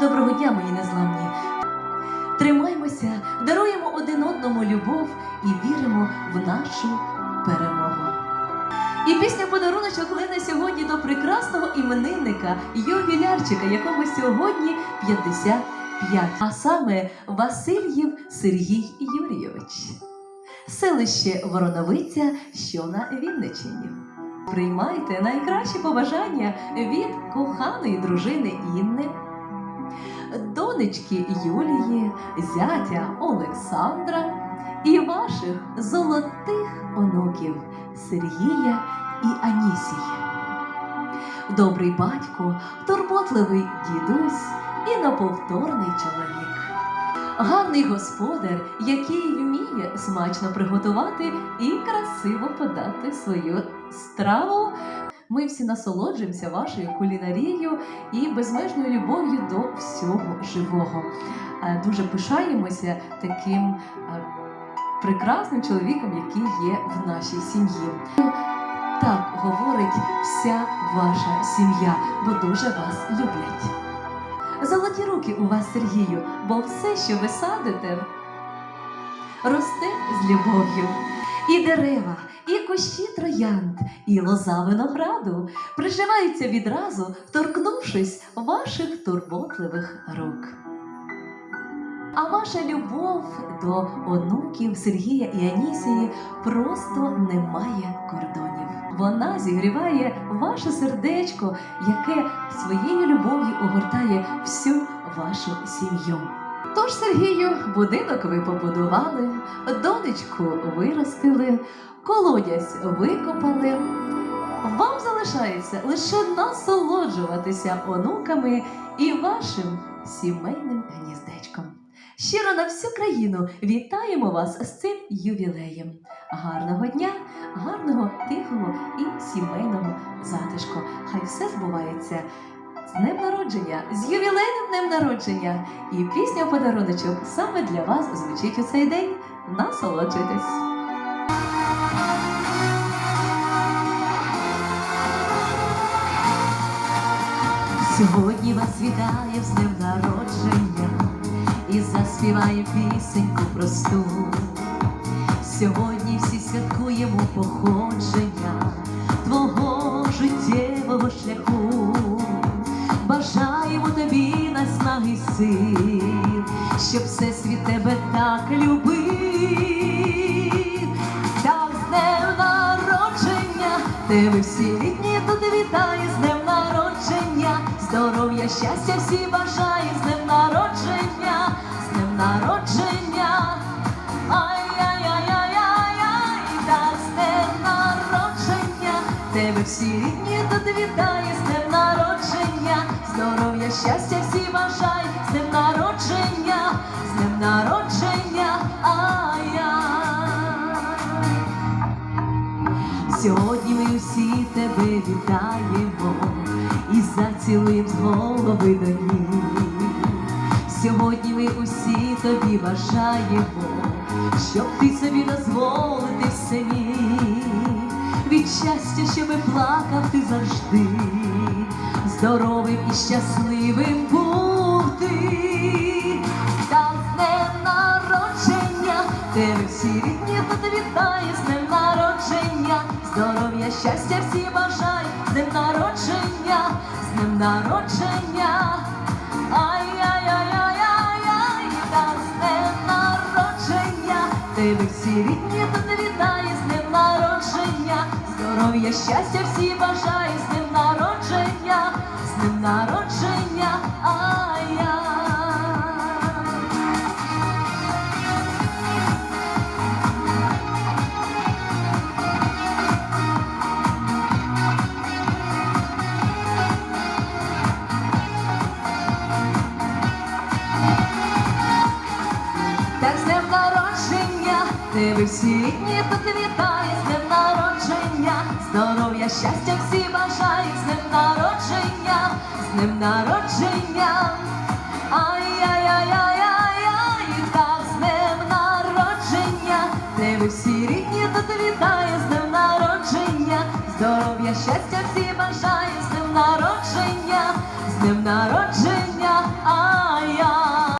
Доброго дня, мої незламні! Тримаймося, даруємо один одному любов і віримо в нашу перемогу. І пісня подаруночок лине сьогодні до прекрасного іменинника, ювілярчика, якому сьогодні 55. А саме Васильєв Сергій Юрійович. Селище Вороновиця, що на Вінниччині. Приймайте найкращі побажання від коханої дружини Інни, донечки Юлії, зятя Олександра і ваших золотих онуків Сергія і Анісії. Добрий батько, турботливий дідусь і неповторний чоловік. Гарний господар, який вміє смачно приготувати і красиво подати свою страву. Ми всі насолоджуємося вашою кулінарією і безмежною любов'ю до всього живого. Е, Дуже пишаємося таким е, прекрасним чоловіком, який є в нашій сім'ї. Так говорить вся ваша сім'я, бо дуже вас люблять. Золоті руки у вас, Сергію, бо все, що ви садите, росте з любов'ю. І дерева, і кущі троянд, і лоза винограду приживаються відразу, торкнувшись ваших турботливих рук. А ваша любов до онуків Сергія і Анісії просто не має кордонів. Вона зігріває ваше сердечко, яке своєю любов'ю огортає всю вашу сім'ю. Тож, Сергію, будинок ви побудували, донечку виростили, колодязь викопали. Вам залишається лише насолоджуватися онуками і вашим сімейним гніздечком. Щиро на всю країну вітаємо вас з цим ювілеєм. Гарного дня, гарного, тихого і сімейного затишку. Хай все збувається днем народження, з ювілейним днем народження. І пісня подаруночок саме для вас звучить у цей день. Насолоджуйтесь! Сьогодні вас вітає з днем народження і заспіває пісеньку просту. Сьогодні всі святкуємо походження твого життєвого шляху. Наснаги сил, щоб всесвіт тебе так любив. Так з днем народження, тебе всі рідні тут вітає з днем народження, здоров'я, щастя всі бажає з днем народження, з днем народження, тебе всі рідні тут вітає щастя всі бажає з днем народження, з днем народження. Ай-яй. Сьогодні ми усі тебе вітаємо і зацілуєм з голови до ніг. Сьогодні ми усі тобі бажаємо, щоб ти собі дозволити все міг. Від щастя, щоб плакав ти завжди, здоровим і щасливим був ти. Та з днем народження, тебе всі рідні тут вітає з днем народження, здоров'я, щастя всі бажає, з днем народження, з днем народження. Ай-яй-яй-яй-яй, та з днем народження, всі рідні тут вітає з днем народження, здоров'я, щастя всі бажає, з днем народження, днем народження, ай-яй. Так з днем народження, тебе всі рідні тут вітає, з днем народження, здоров'я, щастя всі бажає, з днем народження, днем народження. Ай-яй-яй-яй-яй, так з днем народження, тебе всі рідні тут вітає, з днем народження, здоров'я, щастя всі бажає, з днем народження, з днем народження.